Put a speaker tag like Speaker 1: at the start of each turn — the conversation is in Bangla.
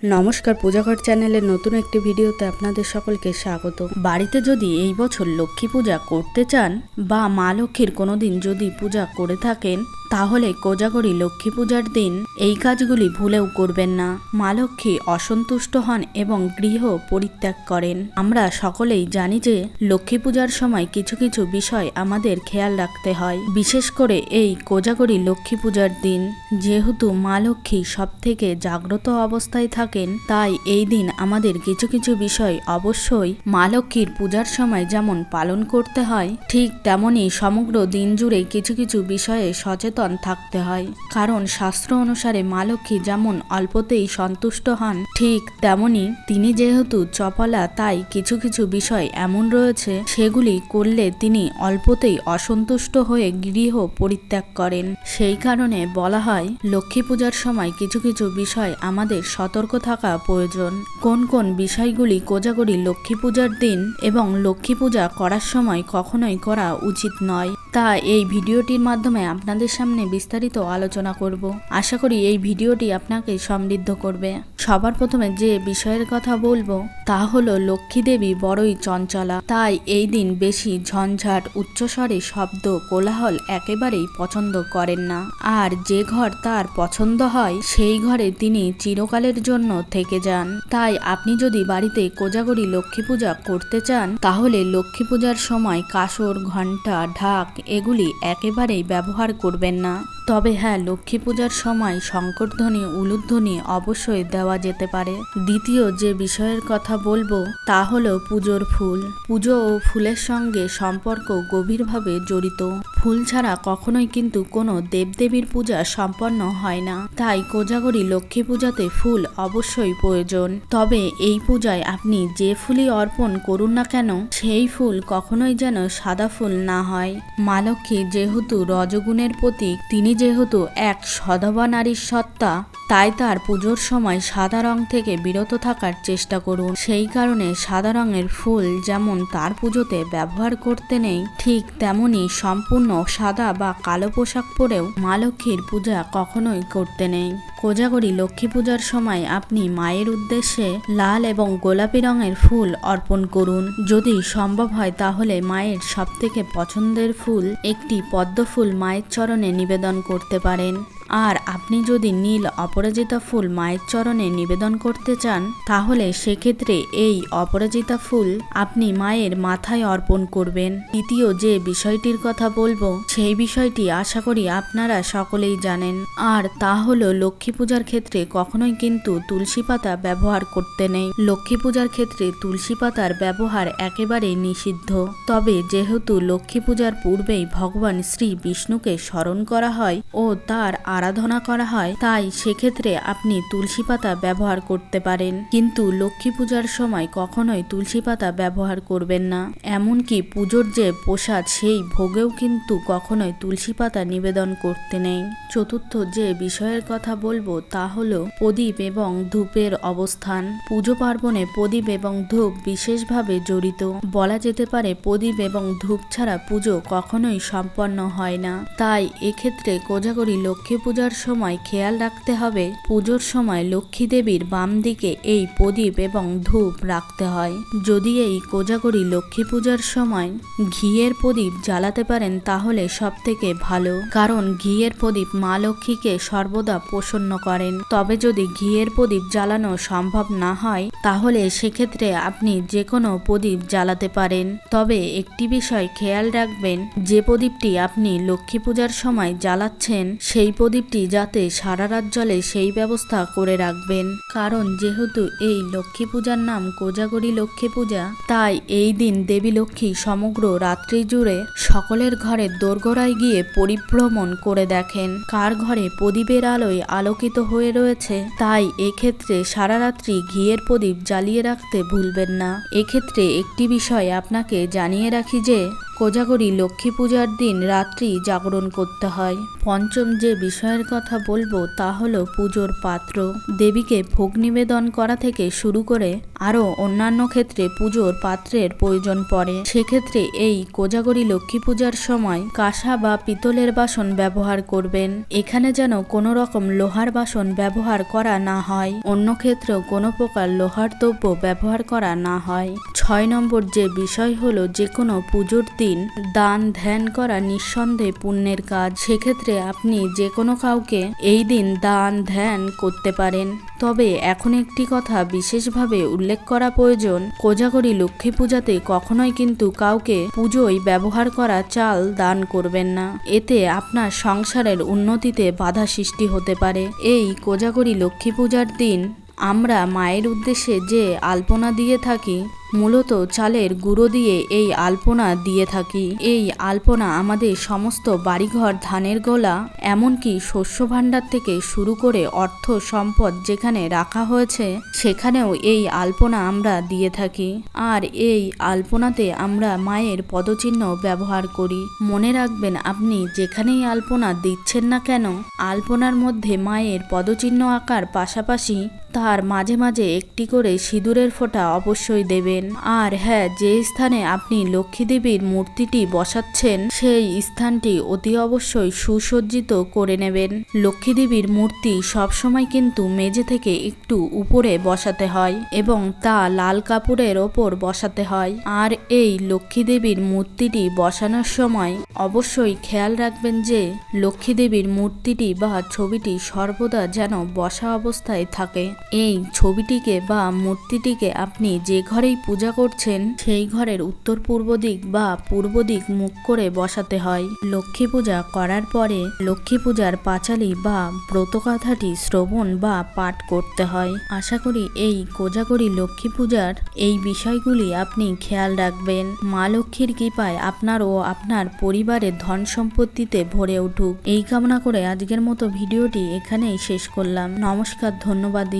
Speaker 1: নমস্কার পূজাঘর চ্যানেলের নতুন একটি ভিডিওতে আপনাদের সকলকে স্বাগত। বাড়িতে যদি এই বছর লক্ষ্মী পূজা করতে চান বা মা লক্ষ্মীর কোনোদিন যদি পূজা করে থাকেন তাহলে কোজাগরি লক্ষ্মী পূজার দিন এই কাজগুলি ভুলেও করবেন না। মা লক্ষ্মী অসন্তুষ্ট হন এবং গৃহ পরিত্যাগ করেন। আমরা সকলেই জানি যে লক্ষ্মী পূজার সময় কিছু কিছু বিষয় আমাদের খেয়াল রাখতে হয়। বিশেষ করে এই কোজাগরি লক্ষ্মী পূজার দিন। যেহেতু মা লক্ষ্মী সব থেকে জাগ্রত অবস্থায় থাকেন, তাই এই দিন আমাদের কিছু কিছু বিষয় অবশ্যই মা লক্ষ্মীর পূজার সময় যেমন পালন করতে হয়, ঠিক তেমনই সমগ্র দিন জুড়ে কিছু কিছু বিষয়ে সচেতন থাকতে হয়। কারণ শাস্ত্র অনুসারে মা লক্ষ্মী যেমন অল্পতেই সন্তুষ্ট হন, ঠিক তেমনি তিনি যেহেতু চপলা, তাই কিছু কিছু বিষয় এমন রয়েছে, সেগুলি করলে তিনি অল্পতেই অসন্তুষ্ট হয়ে গৃহ পরিত্যাগ করেন। সেই কারণে বলা হয়, লক্ষ্মী পূজার সময় কিছু কিছু বিষয় আমাদের সতর্ক থাকা প্রয়োজন। কোন কোন বিষয়গুলি কোজাগরি লক্ষ্মী পূজার দিন এবং লক্ষ্মী পূজা করার সময় কখনোই করা উচিত নয়। তা এই ভিডিওটির মাধ্যমে আপনাদের সামনে বিস্তারিত আলোচনা করব। আশা করি এই ভিডিওটি আপনাকে সমৃদ্ধ করবে। সবার প্রথমে যে বিষয়ের কথা বলব, তা হলো লক্ষ্মী দেবী বড়ই চঞ্চলা। তাই এই দিন বেশি ঝঞ্ঝাট, উচ্চস্বরে শব্দ, কোলাহল একেবারেই পছন্দ করেন না। আর যে ঘর তার পছন্দ হয়, সেই ঘরে তিনি চিরকালের জন্য থেকে যান। তাই আপনি যদি বাড়িতে কোজাগরি লক্ষ্মী পূজা করতে চান, তাহলে লক্ষ্মী পূজার সময় কাসর, ঘণ্টা, ঢাক এগুলি একেবারেই ব্যবহার করবেন না। তবে হ্যাঁ লক্ষ্মী পূজার সময় শঙ্করধ্বনি, উলুধ্বনি অবশ্যই দেওয়া যেতে পারে। দ্বিতীয় যে বিষয়ের কথা বলব, তা হলো পুজোর ফুল। পুজো ও ফুলের সঙ্গে সম্পর্ক গভীরভাবে জড়িত। ফুল ছাড়া কখনোই কিন্তু কোনো দেবদেবীর পূজা সম্পন্ন হয় না। তাই কোজাগরি লক্ষ্মী পূজাতে ফুল অবশ্যই প্রয়োজন। তবে এই পূজায় আপনি যে ফুলই অর্পণ করুন না কেন, সেই ফুল কখনোই যেন সাদা ফুল না হয়। মা লক্ষ্মী যেহেতু রজগুণের প্রতীক, তিনি যেহেতু এক সধবা নারীর সত্তা তাই তার পুজোর সময় সাদা রং থেকে বিরত থাকার চেষ্টা করুন। সেই কারণে সাদা রঙের ফুল যেমন তার পুজোতে ব্যবহার করতে নেই, ঠিক তেমনি সম্পূর্ণ সাদা বা কালো পোশাক পরেও মা লক্ষ্মীর পূজা কখনোই করতে নেই। কোজাগরি লক্ষ্মী পূজার সময় আপনি মায়ের উদ্দেশ্যে লাল এবং গোলাপি রঙের ফুল অর্পণ করুন। যদি সম্ভব হয় তাহলে মায়ের সবথেকে পছন্দের ফুল একটি পদ্ম ফুল মায়ের চরণে নিবেদন করতে পারেন। আর আপনি যদি নীল অপরাজিতা ফুল মায়ের চরণে নিবেদন করতে চান, তাহলে সেক্ষেত্রে এই অপরাজিতা ফুল আপনি মায়ের মাথায় অর্পণ করবেন। দ্বিতীয় যে বিষয়টির কথা বলব, সেই বিষয়টি আশা করি আপনারা সকলেই জানেন। আর তা হলো লক্ষ্মী পূজার ক্ষেত্রে কখনোই কিন্তু তুলসী পাতা ব্যবহার করতে নেই। লক্ষ্মী পূজার ক্ষেত্রে তুলসী পাতার ব্যবহার একেবারেই নিষিদ্ধ। তবে যেহেতু লক্ষ্মী পূজার পূর্বেই ভগবান শ্রী বিষ্ণুকে স্মরণ করা হয় ও তার আরাধনা করা হয়, তাই সেক্ষেত্রে আপনি তুলসী পাতা ব্যবহার করতে পারেন। কিন্তু লক্ষ্মী পূজার সময় কখনোই তুলসী পাতা ব্যবহার করবেন না। এমনকি পুজোর যে প্রসাদ, সেই ভোগেও কিন্তু কখনোই তুলসী পাতা নিবেদন করতে নেই। চতুর্থ যে বিষয়ের কথা বলব, তা হলো প্রদীপ এবং ধূপের অবস্থান। পুজো পার্বণে প্রদীপ এবং ধূপ বিশেষভাবে জড়িত। বলা যেতে পারে প্রদীপ এবং ধূপ ছাড়া পুজো কখনোই সম্পন্ন হয় না। তাই এক্ষেত্রে কোজাগরি লক্ষ্মী পূজার সময় খেয়াল রাখতে হবে, পুজোর সময় লক্ষ্মী দেবীর বাম দিকে এই প্রদীপ এবং ধূপ রাখতে হয়। যদি এই কোজাগরি লক্ষ্মী পূজার সময় ঘিয়ের প্রদীপ জ্বালাতে পারেন তাহলে সব থেকে ভালো। কারণ ঘিয়ের প্রদীপ মা লক্ষ্মীকে সর্বদা প্রসন্ন করেন। তবে যদি ঘিয়ের প্রদীপ জ্বালানো সম্ভব না হয় তাহলে সেক্ষেত্রে আপনি যে কোনো প্রদীপ জ্বালাতে পারেন। তবে একটি বিষয় খেয়াল রাখবেন, যে প্রদীপটি আপনি লক্ষ্মী পূজার সময় জ্বালাচ্ছেন, সেই প্রদীপটি যাতে সারা রাত জ্বলে সেই ব্যবস্থা করে রাখবেন। কারণ যেহেতু এই লক্ষ্মী পূজার নাম কোজাগরি লক্ষ্মী পূজা, তাই এই দিন দেবী লক্ষ্মী সমগ্র রাত্রি জুড়ে সকলের ঘরে দোরগোড়ায় গিয়ে পরিভ্রমণ করে দেখেন। কার ঘরে প্রদীপের আলোয় আলোকিত হয়ে রয়েছে, তাই এক্ষেত্রে সারা রাত্রি ঘিয়ের প্রদীপ জ্বালিয়ে রাখতে ভুলবেন না। এক্ষেত্রে একটি বিষয় আপনাকে জানিয়ে রাখি যে কোজাগরী লক্ষ্মী পূজার দিন রাত্রি জাগরণ করতে হয়। পঞ্চম যে বিষয়ের কথা বলব তা হলো পুজোর পাত্র। দেবীকে ভোগ নিবেদন করা থেকে শুরু করে আরও অন্যান্য ক্ষেত্রে পুজোর পাত্রের প্রয়োজন পড়ে। সেক্ষেত্রে এই কোজাগরী লক্ষ্মী পূজার সময় কাঁসা বা পিতলের বাসন ব্যবহার করবেন। এখানে যেন কোনো রকম লোহার বাসন ব্যবহার করা না হয়, অন্য ক্ষেত্রেও কোনো প্রকার লোহার দ্রব্য ব্যবহার করা না হয়। ছয় নম্বর যে বিষয় হলো যে কোনো পুজোর দিন দান ধ্যান করা নিঃসন্দেহে পুণ্যের কাজ। সেক্ষেত্রে আপনি যে কোনো কাউকে এই দিন দান ধ্যান করতে পারেন। তবে এখন একটি কথা বিশেষভাবে উল্লেখ করা প্রয়োজন। কোজাগরী লক্ষ্মী পূজাতে কখনোই কিন্তু কাউকে পুজোয় ব্যবহার করা চাল দান করবেন না। এতে আপনার সংসারের উন্নতিতে বাধা সৃষ্টি হতে পারে। এই কোজাগরী লক্ষ্মী পূজার দিন আমরা মায়ের উদ্দেশ্যে যে আলপনা দিয়ে থাকি, মূলত চালের গুঁড়ো দিয়ে এই আলপনা দিয়ে থাকি। এই আলপনা আমাদের সমস্ত বাড়িঘর ধানের গোলা, এমনকি শস্য ভাণ্ডার থেকে শুরু করে অর্থ সম্পদ যেখানে রাখা হয়েছে, সেখানেও এই আলপনা আমরা দিয়ে থাকি। আর এই আলপনাতে আমরা মায়ের পদচিহ্ন ব্যবহার করি। মনে রাখবেন, আপনি যেখানেই আলপনা দিচ্ছেন না কেন, আলপনার মধ্যে মায়ের পদচিহ্ন আঁকার পাশাপাশি তার মাঝে মাঝে একটি করে সিঁদুরের ফোঁটা অবশ্যই দেবেন। আর হ্যাঁ যে স্থানে আপনি লক্ষ্মী দেবীর মূর্তিটি বসাচ্ছেন, সেই স্থানটি অতি অবশ্যই সুসজ্জিত করে নেবেন। লক্ষ্মী দেবীর মূর্তি সবসময় কিন্তু মেঝে থেকে একটু উপরে বসাতে হয় এবং তা লাল কাপড়ের ওপর বসাতে হয়। আর এই লক্ষ্মী দেবীর মূর্তিটি বসানোর সময় অবশ্যই খেয়াল রাখবেন যে লক্ষ্মী দেবীর মূর্তিটি বা ছবিটি সর্বদা যেন বসা অবস্থায় থাকে। এই ছবিটিকে বা মূর্তিটিকে আপনি যে ঘরেই পূজা করছেন, সেই ঘরের উত্তর পূর্ব দিক বা পূর্ব দিক মুখ করে বসাতে হয়। লক্ষ্মী পূজা করার পরে লক্ষ্মী পূজার পাঁচালি বা ব্রতকথাটি শ্রবণ বা পাঠ করতে হয়। আশা করি এই কোজাগরী লক্ষ্মী পূজার এই বিষয়গুলি আপনি খেয়াল রাখবেন। মা লক্ষ্মীর কৃপায় আপনার ও আপনার পরিবারের ধন সম্পত্তিতে ভরে উঠুক। এই কামনা করে আজকের মতো ভিডিওটি এখানেই শেষ করলাম। নমস্কার, ধন্যবাদ